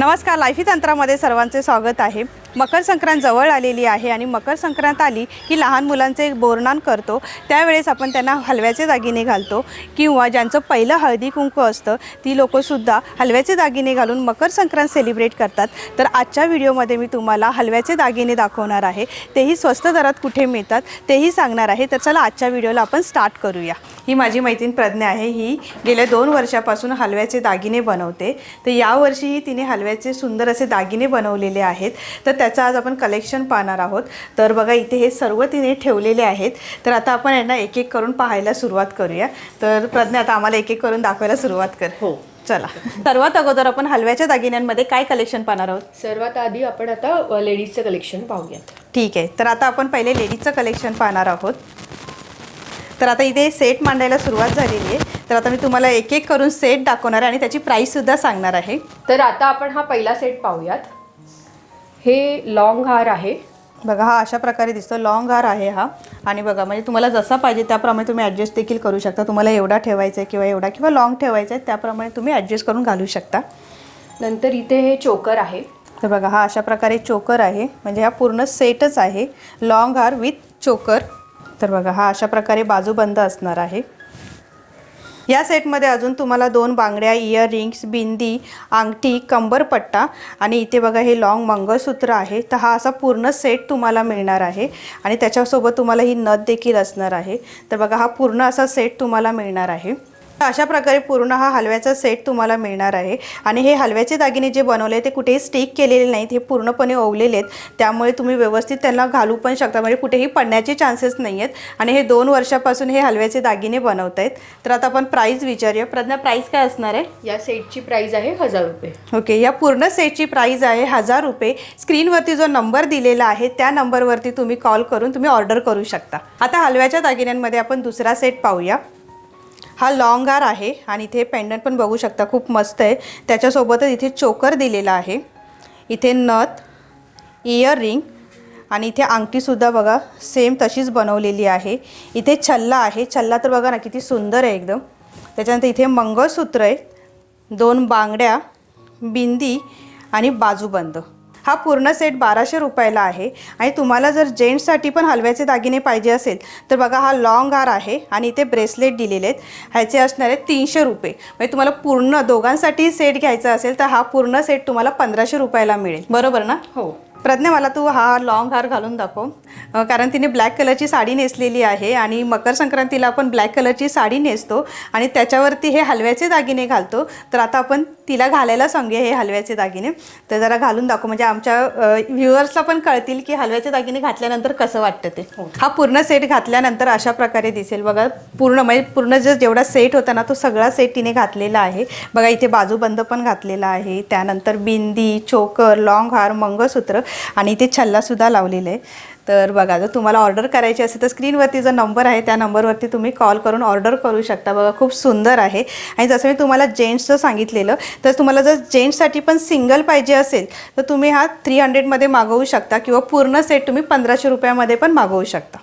नमस्कार लाईफी तंत्रामध्ये सर्वांचे स्वागत आहे. मकर संक्रांत जवळ आलेली आहे आणि मकर संक्रांत आली की लहान मुलांचे बोरनान करतो. त्यावेळेस आपण त्यांना हलव्याचे दागिने घालतो किंवा ज्यांचं पहिलं हळदी कुंकू असतं ती लोकंसुद्धा हलव्याचे दागिने घालून मकर संक्रांत सेलिब्रेट करतात. तर आजच्या व्हिडिओमध्ये मी तुम्हाला हलव्याचे दागिने दाखवणार आहे. तेही स्वस्त दरात कुठे मिळतात तेही सांगणार आहे. तर चला आजच्या व्हिडिओला आपण स्टार्ट करूया. ही माझी मैत्रीण प्रज्ञा आहे. ही गेल्या दोन वर्षापासून हलव्याचे दागिने बनवते. तर यावर्षीही तिने हलव्या हलव्याचे सुंदर असे दागिने बनवलेले आहेत. तर त्याचं आज आपण कलेक्शन पाहणार आहोत. तर बघा इथे हे सर्व तिने ठेवलेले आहेत. तर आता आपण यांना एक एक करून पाहायला सुरुवात करूया. तर प्रज्ञा आता आम्हाला एक एक करून दाखवायला सुरुवात कर. हो. चला. सर्वात अगोदर आपण हलव्याच्या दागिन्यांमध्ये काय कलेक्शन पाहणार आहोत? सर्वात आधी आपण आता लेडीजचं कलेक्शन पाहूयात. ठीक आहे. तर आता आपण पहिले लेडीजचं कलेक्शन पाहणार आहोत. तर आता इथे सेट मांडायला सुरुवात झालेली आहे. तर आता मी तुम्हाला एक एक करून सेट दाखवणार आहे आणि त्याची प्राईससुद्धा सांगणार आहे. तर आता आपण हा पहिला सेट पाहूयात. हे लॉंग हार आहे. बघा हा अशा प्रकारे दिसतो. लॉंग हार आहे हा. आणि बघा म्हणजे तुम्हाला जसा पाहिजे त्याप्रमाणे तुम्ही ॲडजस्ट देखील करू शकता. तुम्हाला एवढा ठेवायचा आहे किंवा एवढा किंवा लॉंग ठेवायचा आहे त्याप्रमाणे तुम्ही ॲडजस्ट करून घालू शकता. नंतर इथे हे चोकर आहे. तर बघा हा अशा प्रकारे चोकर आहे. म्हणजे हा पूर्ण सेटच आहे. लॉंग हार विथ चोकर तर बघा हा अशा प्रकारे बाजूबंद असणार आहे. या सेटमध्ये अजून तुम्हाला दोन बांगड्या इयरिंग्स बिंदी अंगठी कंबरपट्टा आणि इथे बघा हे लॉंग मंगळसूत्र आहे. तर हा असा पूर्ण सेट तुम्हाला मिळणार आहे आणि त्याच्यासोबत तुम्हाला ही नथ देखील असणार आहे. तर बघा हा पूर्ण असा सेट तुम्हाला मिळणार आहे. अशा प्रकारे पूर्ण हा हलव्याचा सेट तुम्हाला मिळणार आहे. आणि हे हलव्याचे दागिने जे बनवले ते कुठेही स्टिक केलेले नाहीत हे पूर्णपणे ओवलेले आहेत. त्यामुळे तुम्ही व्यवस्थित त्यांना घालू पण शकता. म्हणजे कुठेही पडण्याचे चान्सेस नाही आहेत. आणि हे दोन वर्षापासून हे हलव्याचे दागिने बनवत आहेत. तर आता आपण प्राईस विचारूया. प्रज्ञा प्राईस काय असणार आहे? या सेटची प्राइस आहे हजार रुपये. ओके या पूर्ण सेटची प्राईज आहे हजार रुपये. स्क्रीनवरती जो नंबर दिलेला आहे त्या नंबरवरती तुम्ही कॉल करून तुम्ही ऑर्डर करू शकता. आता हलव्याच्या दागिन्यांमध्ये आपण दुसरा सेट पाहूया. हा लॉंग हार आहे आणि इथे पेंडंट पण बघू शकता खूप मस्त आहे. त्याच्यासोबतच इथे चोकर दिलेला आहे. इथे नथ इयर रिंग आणि इथे अंगठीसुद्धा बघा सेम तशीच बनवलेली आहे. इथे छल्ला आहे. छल्ला तर बघा ना किती सुंदर आहे एकदम. त्याच्यानंतर इथे मंगळसूत्र आहे. दोन बांगड्या बिंदी आणि बाजूबंद. हा पूर्ण सेट बाराशे रुपयाला आहे. आणि तुम्हाला जर जेंट्ससाठी पण हलव्याचे दागिने पाहिजे असेल तर बघा हा लॉंग हार आहे आणि इथे ब्रेसलेट दिलेले आहेत. ह्याचे असणार आहेत तीनशे रुपये. म्हणजे तुम्हाला पूर्ण दोघांसाठी सेट घ्यायचा असेल तर हा पूर्ण सेट तुम्हाला पंधराशे रुपयाला मिळेल. बरोबर ना? हो. प्रज्ञा मला तू हा लॉंग हार घालून दाखव. कारण तिने ब्लॅक कलरची साडी नेसलेली आहे आणि मकर संक्रांतीला आपण ब्लॅक कलरची साडी नेसतो आणि त्याच्यावरती हे हलव्याचे दागिने घालतो. तर आता आपण तिला घालायला सांगूया हे हलव्याचे दागिने. तर जरा घालून दाखव. म्हणजे आमच्या व्ह्युअर्सला पण कळतील की हलव्याचे दागिने घातल्यानंतर कसं वाटतं ते. हा. पूर्ण सेट घातल्यानंतर अशा प्रकारे दिसेल. बघा पूर्ण म्हणजे पूर्ण जो जेवढा सेट होता ना तो सगळा सेट तिने घातलेला आहे. बघा इथे बाजूबंद पण घातलेला आहे. त्यानंतर बिंदी चोकर लॉंग हार मंगळसूत्र आणि इथे छल्लासुद्धा लावलेलं आहे. तर बघा जर तुम्हाला ऑर्डर करायची असेल तर स्क्रीनवरती जो नंबर आहे त्या नंबरवरती तुम्ही कॉल करून ऑर्डर करू शकता. बघा खूप सुंदर आहे. आणि जसं मी तुम्हाला जेंट्सचं सांगितलेलं तर तुम्हाला जर जेंट्ससाठी पण सिंगल पाहिजे असेल तर तुम्ही हा थ्री हंड्रेडमध्ये मागवू शकता किंवा पूर्ण सेट तुम्ही पंधराशे रुपयामध्ये पण मागवू शकता.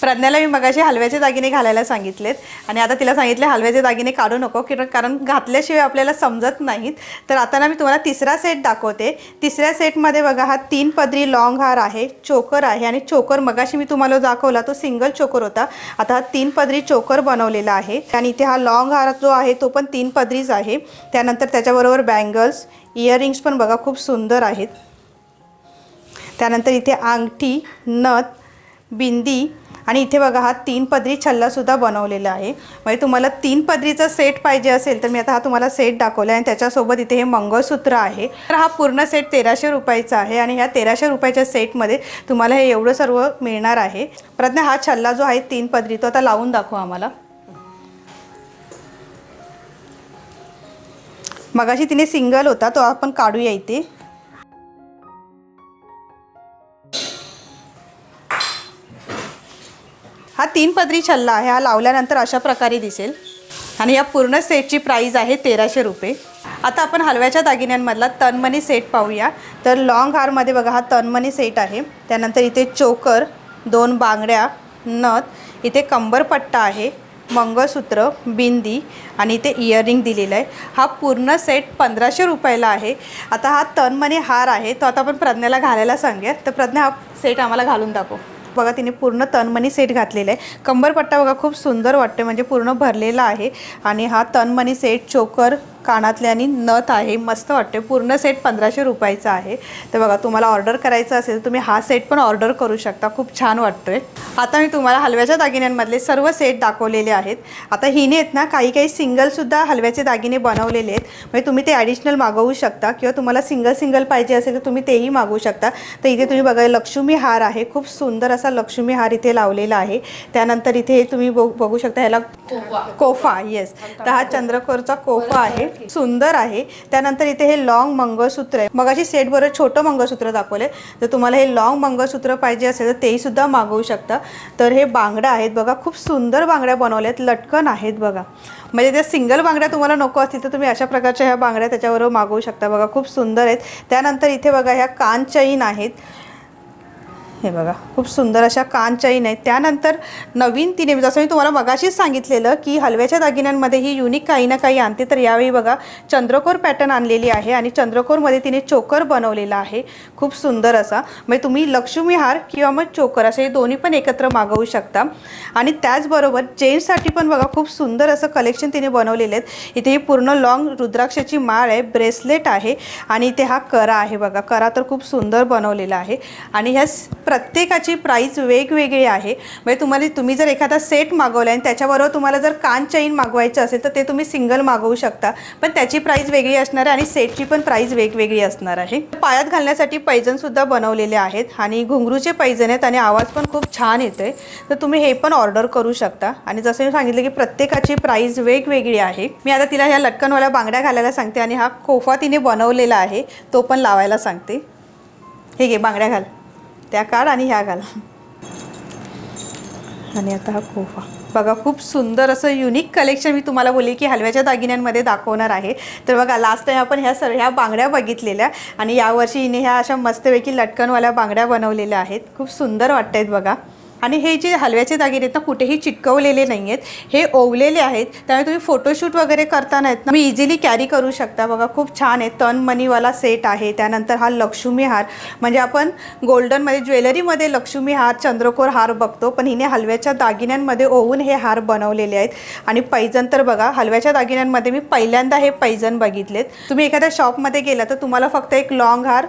प्रज्ञाला मी मगाशी हलव्याचे दागिने घालायला सांगितलेत आणि आता तिला सांगितले हलव्याचे दागिने काढू नको किंवा कारण घातल्याशिवाय आपल्याला समजत नाहीत. तर आता ना मी तुम्हाला तिसरा सेट दाखवते. तिसऱ्या सेटमध्ये बघा हा तीन पदरी लॉंग हार आहे चोकर आहे आणि चोकर मगाशी मी तुम्हाला दाखवला तो सिंगल चोकर होता. आता हा तीन पदरी चोकर बनवलेला आहे आणि इथे हा लॉंग हार जो आहे तो पण तीन पदरीच आहे. त्यानंतर त्याच्याबरोबर बँगल्स इयरिंग्स पण बघा खूप सुंदर आहेत. त्यानंतर इथे अंगठी नथ बिंदी आणि इथे बघा हा तीन पदरी छल्लासुद्धा बनवलेला आहे. म्हणजे तुम्हाला तीन पदरीचा सेट पाहिजे असेल तर मी आता हा तुम्हाला सेट दाखवला आहे आणि त्याच्यासोबत इथे हे मंगळसूत्र आहे. तर हा पूर्ण सेट तेराशे रुपयाचा आहे आणि ह्या तेराशे रुपयाच्या सेटमध्ये तुम्हाला हे एवढं सर्व मिळणार आहे. प्रज्ञा हा छल्ला जो आहे तीन पदरी तो आता लावून दाखवू आम्हाला. मगाशी तिने सिंगल होता तो आपण काढूया इथे. तीन पदरी छल्ला आहे. हा लावल्यानंतर अशा प्रकारे दिसेल. आणि या पूर्ण सेटची प्राईज आहे तेराशे रुपये. आता आपण हलव्याच्या दागिन्यांमधला तनमनी सेट पाहूया. तर लॉंग हारमध्ये बघा हा तनमनी सेट आहे. त्यानंतर इथे चोकर दोन बांगड्या नथ इथे कंबरपट्टा आहे मंगळसूत्र बिंदी आणि इथे इयरिंग दिलेलं आहे. हा पूर्ण सेट पंधराशे रुपयाला आहे. आता हा तनमनी हार आहे. तो आता आपण प्रज्ञाला घालायला सांगूया तर प्रज्ञा हा सेट आम्हाला घालून दाखव. बघा तिने पूर्ण तनमनी सेट घातलेला आहे. कंबरपट्टा बघा खूप सुंदर वाटते म्हणजे पूर्ण भरलेला आहे. आणि हा तनमनी सेट चोकर कानातले आणि नथ आहे. मस्त वाटते पूर्ण सेट पंधराशे रुपयाचा आहे. तर बघा तुम्हाला ऑर्डर करायचं असेल तर तुम्ही हा सेट पण ऑर्डर करू शकता. खूप छान वाटतोय. आता मी तुम्हाला हलव्याच्या दागिन्यांमधले सर्व सेट दाखवलेले आहेत. आता हिने आहेत ना काही काही सिंगलसुद्धा हलव्याचे दागिने बनवलेले आहेत. म्हणजे तुम्ही ते ॲडिशनल मागवू शकता किंवा तुम्हाला सिंगल सिंगल पाहिजे असेल तर तुम्ही तेही मागवू शकता. तर इथे तुम्ही बघा लक्ष्मी हार आहे. खूप सुंदर असा लक्ष्मी हार इथे लावलेला आहे. त्यानंतर इथे तुम्ही बघ बघू शकता ह्याला कोफा. येस तर हा चंद्रकोरचा कोफा आहे. सुंदर आहे. त्यानंतर इथे हे लॉंग मंगळसूत्र आहे. मग अशी सेट बरोबर छोटं मंगळसूत्र दाखवले जर तुम्हाला हे लॉंग मंगळसूत्र पाहिजे असेल तर तेही सुद्धा मागवू शकता. तर हे बांगड्या आहेत बघा. खूप सुंदर बांगड्या बनवल्यात. लटकन आहेत बघा. म्हणजे त्या सिंगल बांगड्या तुम्हाला नको असतील तर तुम्ही अशा प्रकारच्या ह्या बांगड्या त्याच्याबरोबर मागवू शकता. बघा खूप सुंदर आहेत. त्यानंतर इथे बघा ह्या कान चैन आहेत. हे बघा खूप सुंदर अशा कानच्याही चैन त्यानंतर नवीन तिने जसं मी तुम्हाला मगाशीच सांगितलेलं की हलव्याच्या दागिन्यांमध्ये ही युनिक काही ना काही आणते तर यावेळी बघा चंद्रकोर पॅटर्न आणलेली आहे आणि चंद्रकोरमध्ये तिने चोकर बनवलेला आहे. खूप सुंदर असा. म्हणजे तुम्ही लक्ष्मी हार किंवा मग चोकर असे हे दोन्ही पण एकत्र मागवू शकता. आणि त्याचबरोबर जेंट्ससाठी पण बघा खूप सुंदर असं कलेक्शन तिने बनवलेले आहेत. इथे ही पूर्ण लॉंग रुद्राक्षाची माळ आहे ब्रेसलेट आहे आणि इथे हा करा आहे बघा. करा तर खूप सुंदर बनवलेला आहे. आणि ह्या प्रत्येकाची प्राईस वेगवेगळी आहे. म्हणजे तुम्हाला तुम्ही जर एखादा सेट मागवला आणि त्याच्याबरोबर तुम्हाला जर कान चैन मागवायचं असेल तर ते तुम्ही सिंगल मागवू शकता. पण त्याची प्राईस वेगळी असणार आहे आणि सेटची पण प्राईस वेगवेगळी असणार आहे. पायात घालण्यासाठी पैजनसुद्धा बनवलेले आहेत आणि घुंगरूचे पैजन आहेत आणि आवाज पण खूप छान येतो आहे तर तुम्ही हे पण ऑर्डर करू शकता. आणि जसं मी सांगितलं की प्रत्येकाची प्राईस वेगवेगळी आहे. मी आता तिला ह्या लटकनवाल्या बांगड्या घालायला सांगते आणि हा कोफा तिने बनवलेला आहे तो पण लावायला सांगते. हे घे बांगड्या घाल. त्या काढ आणि ह्या घाल आणि आता हा कोफा. बघा खूप सुंदर असं युनिक कलेक्शन मी तुम्हाला बोलले की हलव्याच्या दागिन्यांमध्ये दाखवणार आहे. तर बघा लास्ट टाईम आपण ह्या सर ह्या बांगड्या बघितलेल्या आणि यावर्षी हिने ह्या अशा मस्तपैकी लटकनवाल्या बांगड्या बनवलेल्या आहेत. खूप सुंदर वाटत आहेत बघा. आणि हे जे हलव्याचे दागिने आहेत ना कुठेही चिटकवलेले नाही आहेत हे ओवलेले आहेत. त्यामुळे तुम्ही फोटोशूट वगैरे करताना आहेत ना मी इझिली कॅरी करू शकता. बघा खूप छान आहे. तन मनीवाला सेट आहे. त्यानंतर हा लक्ष्मी हार. म्हणजे आपण गोल्डनमध्ये ज्वेलरीमध्ये लक्ष्मी हार चंद्रकोर हार बघतो. पण हिने हलव्याच्या दागिन्यांमध्ये ओवून हे हार बनवलेले आहेत. आणि पैजण तर बघा हलव्याच्या दागिन्यांमध्ये मी पहिल्यांदा हे पैजण बघितलेत. तुम्ही एखाद्या शॉपमध्ये गेला तर तुम्हाला फक्त एक लॉंग हार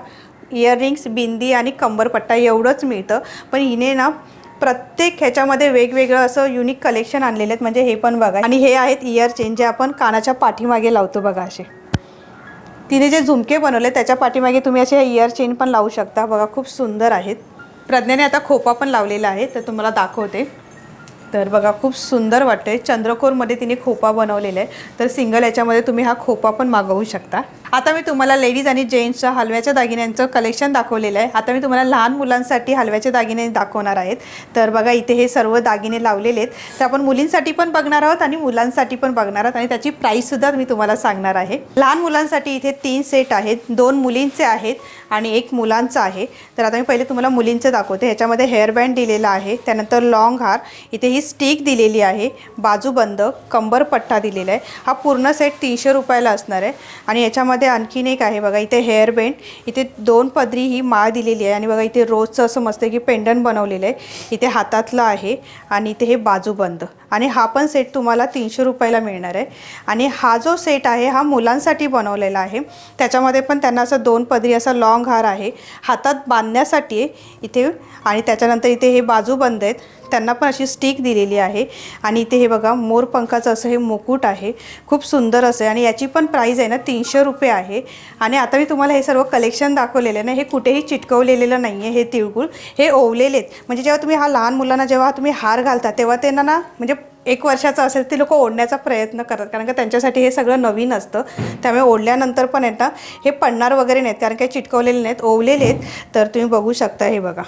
इयरिंग्स बिंदी आणि कंबरपट्टा एवढंच मिळतं. पण हिने ना प्रत्येक ह्याच्यामध्ये वेगवेगळं असं युनिक कलेक्शन आणलेले आहेत. म्हणजे हे पण बघा. आणि हे आहेत इयर चेन जे आपण कानाच्या पाठीमागे लावतो बघा असे. तिने जे झुमके बनवले त्याच्या पाठीमागे तुम्ही असे इयर चेन पण लावू शकता. बघा खूप सुंदर आहेत. प्रज्ञाने आता खोपा पण लावलेला आहे तर तुम्हाला दाखवते. तर बघा खूप सुंदर वाटते चंद्रकोरमध्ये तिने खोपा बनवलेला आहे. तर सिंगल याच्यामध्ये तुम्ही हा खोपा पण मागवू शकता. आता मी तुम्हाला लेडीज आणि जेंट्सच्या हलव्याच्या दागिन्यांचं कलेक्शन दाखवलेलं आहे. आता मी तुम्हाला लहान मुलांसाठी हलव्याचे दागिने दाखवणार आहेत. तर बघा इथे हे सर्व दागिने लावलेले आहेत. तर आपण मुलींसाठी पण बघणार आहोत आणि मुलांसाठी पण बघणार आहोत. आणि त्याची प्राईससुद्धा मी तुम्हाला सांगणार आहे. लहान मुलांसाठी इथे तीन सेट आहेत. दोन मुलींचे आहेत आणि एक मुलांचा आहे. तर आता मी पहिले तुम्हाला मुलींचं दाखवते. ह्याच्यामध्ये हेअरबँड दिलेला आहे. त्यानंतर लॉंग हार. इथे ही स्टिक दिलेली आहे. बाजूबंद कंबरपट्टा दिलेला आहे. हा पूर्ण सेट तीनशे रुपयाला असणार आहे. आणि याच्यामध्ये आणखीन एक आहे बघा इथे हेअरबँड इथे दोन पदरी ही माळ दिलेली आहे आणि बघा इथे रोजचं असं मस्त की पेंडन बनवलेलं आहे. इथे हातातलं आहे आणि इथे हे बाजूबंद आणि हा पण सेट तुम्हाला तीनशे रुपयाला मिळणार आहे. आणि हा जो सेट आहे हा मुलांसाठी बनवलेला आहे. त्याच्यामध्ये पण त्यांना असं दोन पदरी असा लॉंग हार आहे. हातात बांधण्यासाठी आहे इथे आणि त्याच्यानंतर इथे हे बाजूबंद आहेत. त्यांना पण अशी स्टिक दिलेली आहे. आणि इथे हे बघा मोरपंखाचं असं हे मुकुट आहे. खूप सुंदर असं आहे. आणि याची पण प्राईज आहे ना तीनशे रुपये आहे. आणि आता मी तुम्हाला हे सर्व कलेक्शन दाखवलेलं आहे ना हे कुठेही चिटकवलेलं नाही आहे हे तिळगुळ. हे ओवलेले आहेत. म्हणजे जेव्हा तुम्ही हा लहान मुलांना जेव्हा तुम्ही हार घालता तेव्हा त्यांना ना म्हणजे एक वर्षाचं असेल ते लोक ओढण्याचा प्रयत्न करतात. कारण का त्यांच्यासाठी हे सगळं नवीन असतं. त्यामुळे ओढल्यानंतर पण आहेत ना हे पडणार वगैरे नाहीत. कारण काही चिटकवलेले नाहीत ओवलेले आहेत. तर तुम्ही बघू शकता हे बघा.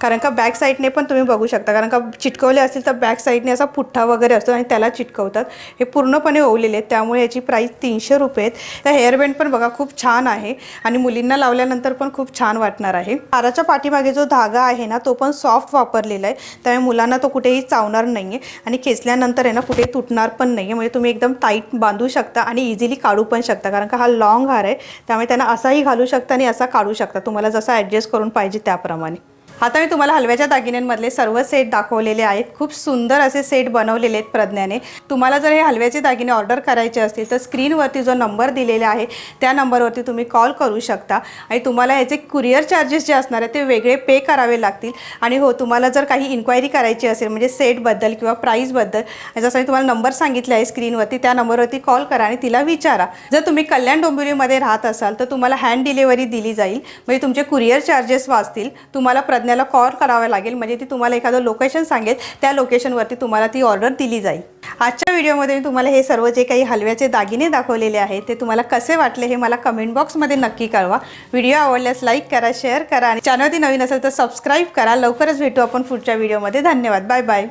कारण का बॅक साईडने पण तुम्ही बघू शकता. कारण का चिटकवले असतील तर बॅक साईडने असा पुठ्ठा वगैरे असतो आणि त्याला चिटकवतात. हे पूर्णपणे ओवलेले आहेत. त्यामुळे याची प्राईस तीनशे रुपये आहेत. त्या हेअरबँड पण बघा खूप छान आहे. आणि मुलींना लावल्यानंतर पण खूप छान वाटणार आहे. हाराच्या पाठीमागे जो धागा आहे ना तो पण सॉफ्ट वापरलेला आहे. त्यामुळे मुलांना तो कुठेही चावणार नाही आहे आणि खेचल्यानंतर आहे ना कुठे तुटणार पण नाही आहे म्हणजे तुम्ही एकदम टाईट बांधू शकता आणि इझिली काढू पण शकता. कारण का हा लॉंग हार आहे. त्यामुळे त्यांना असाही घालू शकता आणि असा काढू शकता. तुम्हाला जसा ॲडजस्ट करून पाहिजे त्याप्रमाणे. आता मी तुम्हाला हलव्याच्या दागिन्यांमधले सर्व सेट दाखवलेले आहेत. खूप सुंदर असे सेट बनवलेले आहेत प्रज्ञाने. तुम्हाला जर हे हलव्याचे दागिने ऑर्डर करायचे असतील तर स्क्रीनवरती जो नंबर दिलेला आहे त्या नंबरवरती तुम्ही कॉल करू शकता. आणि तुम्हाला याचे कुरिअर चार्जेस जे असणार आहेत ते वेगळे पे करावे लागतील. आणि हो तुम्हाला जर काही इन्क्वायरी करायची असेल म्हणजे सेटबद्दल किंवा प्राईसबद्दल जसं मी तुम्हाला नंबर सांगितला आहे स्क्रीनवरती त्या नंबरवरती कॉल करा आणि तिला विचारा. जर तुम्ही कल्याण डोंबिवलीमध्ये राहत असाल तर तुम्हाला हँड डिलिव्हरी दिली जाईल. म्हणजे तुमचे कुरिअर चार्जेस वाचतील. तुम्हाला तज्ज्ञाला कॉल करावा लागेल. म्हणजे ती तुम्हाला एखादं लोकेशन सांगेल. त्या लोकेशनवरती तुम्हाला ती ऑर्डर दिली जाईल. आजच्या व्हिडिओमध्ये मी तुम्हाला हे सर्व जे काही हलव्याचे दागिने दाखवलेले आहेत ते तुम्हाला कसे वाटले हे मला कमेंट बॉक्समध्ये नक्की कळवा. व्हिडिओ आवडल्यास लाईक करा शेअर करा आणि चॅनलती नवीन असेल तर सबस्क्राईब करा. लवकरच भेटू आपण पुढच्या व्हिडिओमध्ये धन्यवाद. Bye bye